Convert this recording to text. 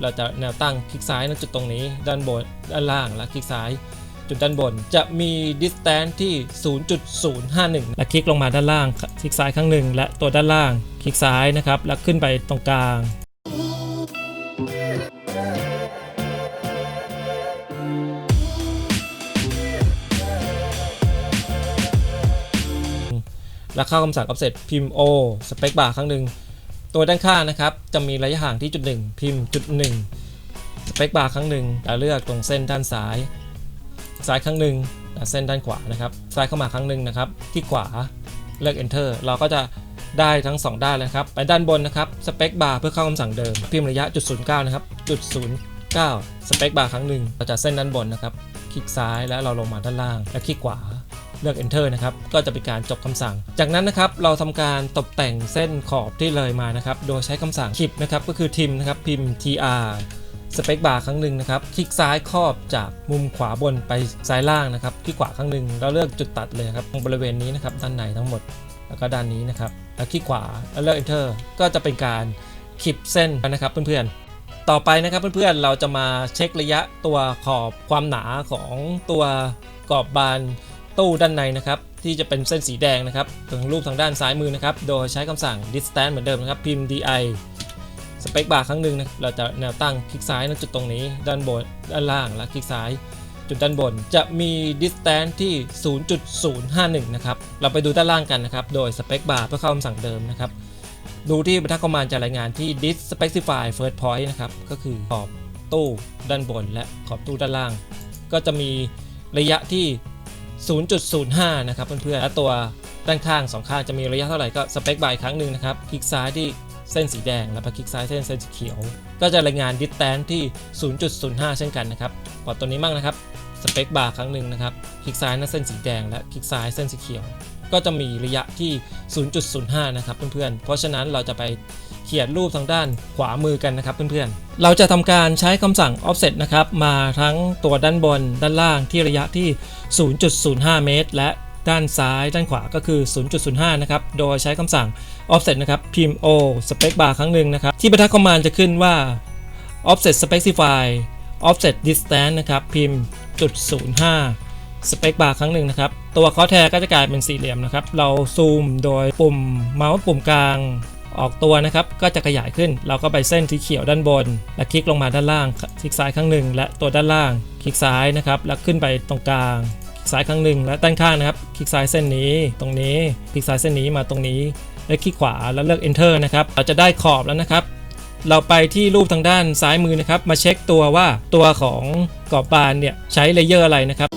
เราจะแนวตั้งคลิกซ้ายนจุดตรงนี้ด้านบนด้านล่างและคลิกซ้าย จุดด้านบนจะมี distance ที่ 0.051 และคลิกลงมาด้านล่าง คลิกซ้ายครั้งหนึ่งและตัวด้านล่าง คลิกซ้ายนะครับ แล้วขึ้นไปตรงกลางแล้วเข้าคำสั่ง offset พิมพ์ o space bar ครั้งหนึ่ง ตัวด้านข้างนะครับ จะมีระยะห่างที่จุดหนึ่งพิมพ์จุดหนึ่งสเปคบาร์ครั้งหนึ่งแล้วเลือกตรงเส้นด้านซ้าย ซ้ายครั้งหนึ่งแล้วเส้นด้านขวานะครับ ซ้ายเข้ามาครั้งหนึ่งนะครับ ที่ขวาเลือก enter เราก็จะได้ทั้ง 2 ด้านเลยครับ ไปด้านบนนะครับ สเปคบาร์เพื่อเข้าคำสั่งเดิม พิมพ์ระยะจุดศูนย์เก้านะครับจุดศูนย์เก้าสเปคบาร์ครั้งหนึ่งเราจะเส้นด้านบนนะครับ คลิกซ้ายแล้วเราลงมาด้านล่าง แล้วคลิกขวา เลือก enter นะครับ ก็จะเป็นการจบคำสั่ง จากนั้นนะครับเราทำการตกแต่งเส้นขอบที่เลยมานะครับ โดยใช้คำสั่ง keep นะครับ ก็คือทิมนะครับ พิมพ์ tr สเปคบาร์ครั้งหนึ่งนะครับ คลิกซ้ายครอบจากมุมขวาบนไปซ้ายล่างนะครับ คลิกขวาครั้งหนึ่งแล้วเลือกจุดตัดเลยครับตรงบริเวณนี้นะครับ ด้านในทั้งหมด แล้วก็ด้านนี้นะครับ แล้วคลิกขวาแล้วเลือก enter ก็จะเป็นการคลิปเส้นนะครับเพื่อนๆต่อไปนะครับเพื่อนๆ เราจะมาเช็คระยะตัวขอบความหนาของตัวกรอบบาน ตู้ด้านในนะครับที่จะเป็นเส้นสีแดงนะครับตรงรูปทางด้านซ้ายมือนะครับโดยใช้คำสั่ง distance เหมือนเดิมนะครับพิมพ์ di space bar ครั้งหนึ่งนะเราจะแนวตั้งคลิกซ้ายนจุดตรงนี้ด้านบนด้านล่างและคลิกซ้ายจุดด้านบนจะมี distance ที่ 0.051 นะครับ เราไปดูด้านล่างกันนะครับ โดย space bar เพื่อเข้าคำสั่งเดิมนะครับ ดูที่บรรทัดคอมมานด์จะรายงานที่ dis specify first point นะครับ ก็คือขอบตู้ด้านบนและขอบตู้ด้านล่าง ก็จะมีระยะที่ 0.05 นะครับเพื่อนๆและตัวด้านข้างสองข้างจะมีระยะเท่าไหร่ก็สเปคบายครั้งหนึ่งนะครับคลิกซ้ายที่เส้นสีแดง แล้วไปคลิกซ้ายเส้นเส้นสีเขียว ก็จะรายงานดิสแตนที่ 0.05 เช่นกันนะครับปอตัวนี้มั่งนะครับสเปคบาร์ครั้งหนึ่งนะครับ คลิกซ้ายนั่นเส้นสีแดงและคลิกซ้ายเส้นสีเขียว ก็จะมีระยะที่ 0.05 นะครับเพื่อนๆ เพราะฉะนั้นเราจะไปเขียนรูปทางด้านขวามือกันนะครับเพื่อนๆ เราจะทำการใช้คำสั่ง offset นะครับมาทั้งตัวด้านบนด้านล่างที่ระยะที่ 0.05 เมตร และด้านซ้ายด้านขวาก็คือ 0.05 นะครับ โดยใช้คำสั่ง offset นะครับ พิมพ์ o space bar ครั้งหนึ่งนะครับ ที่บรรทัดคอมมานด์จะขึ้นว่า offset specify offset distance นะครับ พิมพ์จุด05 สเปคบาร์ครั้งหนึ่งนะครับ ตัวคอแทก็จะกลายเป็นสี่เหลี่ยมนะครับ เราซูมโดยปุ่มเมาส์ปุ่มกลางออกตัวนะครับ ก็จะขยายขึ้น เราก็ไปเส้นสีเขียวด้านบน และคลิกลงมาด้านล่าง คลิกซ้ายครั้งหนึ่งและตัวด้านล่าง คลิกซ้ายนะครับ แล้วขึ้นไปตรงกลาง คลิกซ้ายครั้งหนึ่งและด้านข้างนะครับ คลิกซ้ายเส้นนี้ ตรงนี้ คลิกซ้ายเส้นนี้มาตรงนี้ และคลิกขวาแล้วเลือก enter นะครับ เราจะได้ขอบแล้วนะครับ เราไปที่รูปทางด้านซ้ายมือนะครับ มาเช็คตัวว่าตัวของกรอบบานเนี่ยใช้เลเยอร์อะไรนะครับ